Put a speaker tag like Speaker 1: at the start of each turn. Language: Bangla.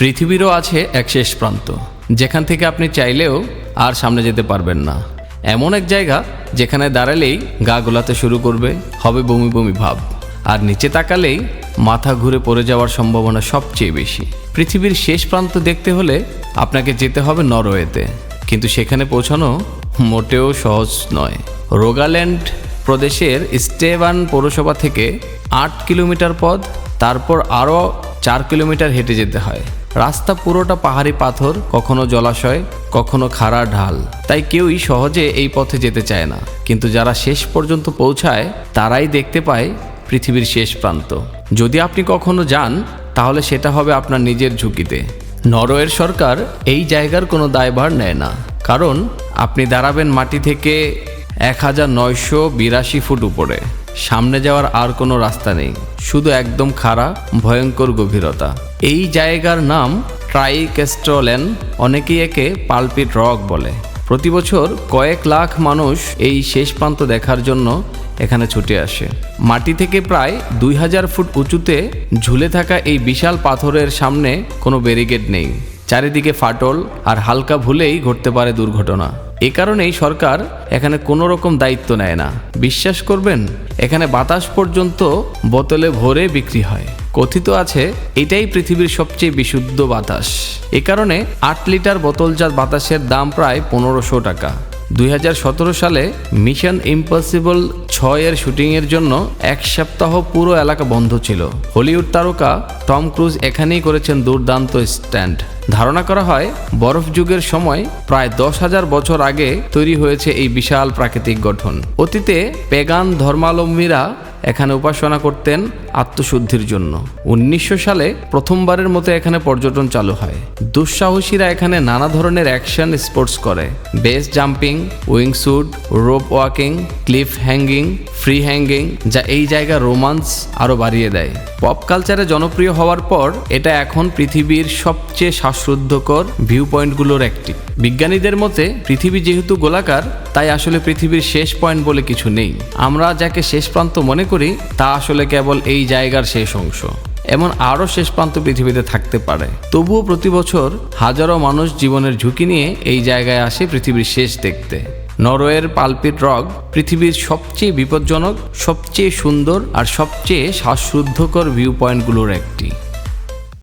Speaker 1: পৃথিবীরও আছে এক শেষ প্রান্ত। যেখান থেকে আপনি চাইলেও আর সামনে যেতে পারবেন না। এমন এক জায়গা যেখানে দাঁড়ালেই গা গোলাতে শুরু করবে, হবে বমি বমি ভাব। আর নিচে তাকালেই মাথা ঘুরে পড়ে যাওয়ার সম্ভাবনা সবচেয়ে বেশি। পৃথিবীর শেষ প্রান্ত দেখতে হলে আপনাকে যেতে হবে নরওয়েতে। কিন্তু সেখানে পৌঁছানো মোটেও সহজ নয়। রোগাল্যান্ড প্রদেশের স্টেভান পৌরসভা থেকে আট কিলোমিটার পথ, তারপর আরও চার কিলোমিটার হেঁটে যেতে হয়। রাস্তা পুরোটা পাহাড়ি পাথর, কখনো জলাশয়, কখনো খাড়া ঢাল। তাই কেউই সহজে এই পথে যেতে চায় না। কিন্তু যারা শেষ পর্যন্ত পৌঁছায়, তারাই দেখতে পায় পৃথিবীর শেষ প্রান্ত। যদি আপনি কখনো যান, তাহলে সেটা হবে আপনার নিজের ঝুঁকিতে। নরওয়ের সরকার এই জায়গার কোনো দায়ভার নেয় না। কারণ আপনি দাঁড়াবেন মাটি থেকে এক হাজার নয়শো বিরাশি ফুট উপরে। সামনে যাওয়ার আর কোনো রাস্তা নেই, শুধু একদম খাড়া, ভয়ঙ্কর গভীরতা। এই জায়গার নাম ট্রাইকেস্ট্রোলেন, অনেকেই একে পালপিট রক বলে। প্রতি বছর কয়েক লাখ মানুষ এই শেষ প্রান্ত দেখার জন্য এখানে ছুটে আসে। মাটি থেকে প্রায় দুই হাজার ফুট উঁচুতে ঝুলে থাকা এই বিশাল পাথরের সামনে কোনো ব্যারিকেড নেই। চারিদিকে ফাটল আর হালকা ভুলেই ঘটতে পারে দুর্ঘটনা। এ কারণেই সরকার এখানে কোনো রকম দায়িত্ব নেয় না। বিশ্বাস করবেন, এখানে বাতাস পর্যন্ত বোতলে ভরে বিক্রি হয়। কথিত আছে, এটাই পৃথিবীর সবচেয়ে বিশুদ্ধ বাতাস। এ কারণে আট লিটার বোতলজাত বাতাসের দাম প্রায় পনেরোশো টাকা। দুই হাজার সতেরো সালে মিশন ইম্পসিবল ছয়ের শুটিংয়ের জন্য এক সপ্তাহ পুরো এলাকা বন্ধ ছিল। হলিউড তারকা টম ক্রুজ এখানেই করেছেন দুর্দান্ত স্ট্যান্ড। ধারণা করা হয়, বরফ যুগের সময় প্রায় দশ হাজার বছর আগে তৈরি হয়েছে এই বিশাল প্রাকৃতিক গঠন। অতীতে পেগান ধর্মালম্বীরা এখানে উপাসনা করতেন আত্মশুদ্ধির জন্য। উনিশশো সালে প্রথমবারের মতো এখানে পর্যটন চালু হয়। দুঃসাহসীরা এখানে নানা ধরনের অ্যাকশন স্পোর্টস করে। Base jumping wingsuit rope walking, cliff hanging, free hanging, যা এই জায়গার রোমান্স আরও বাড়িয়ে দেয়। পপ কালচারে জনপ্রিয় হওয়ার পর এটা এখন পৃথিবীর সবচেয়ে শ্বাসরুদ্ধকর ভিউ পয়েন্টগুলোর একটি। বিজ্ঞানীদের মতে, পৃথিবী যেহেতু গোলাকার, তাই আসলে পৃথিবীর শেষ পয়েন্ট বলে কিছু নেই। আমরা যাকে শেষ প্রান্ত মনে করি, তা আসলে কেবল এই জায়গার শেষ অংশ। এমন আরও শেষ প্রান্ত পৃথিবীতে থাকতে পারে। তবুও প্রতি বছর হাজারো মানুষ জীবনের ঝুঁকি নিয়ে এই জায়গায় আসে পৃথিবীর শেষ দেখতে। নরওয়ের পালপিট রক পৃথিবীর সবচেয়ে বিপজ্জনক, সবচেয়ে সুন্দর আর সবচেয়ে শ্বাসরুদ্ধকর ভিউ পয়েন্টগুলোর একটি।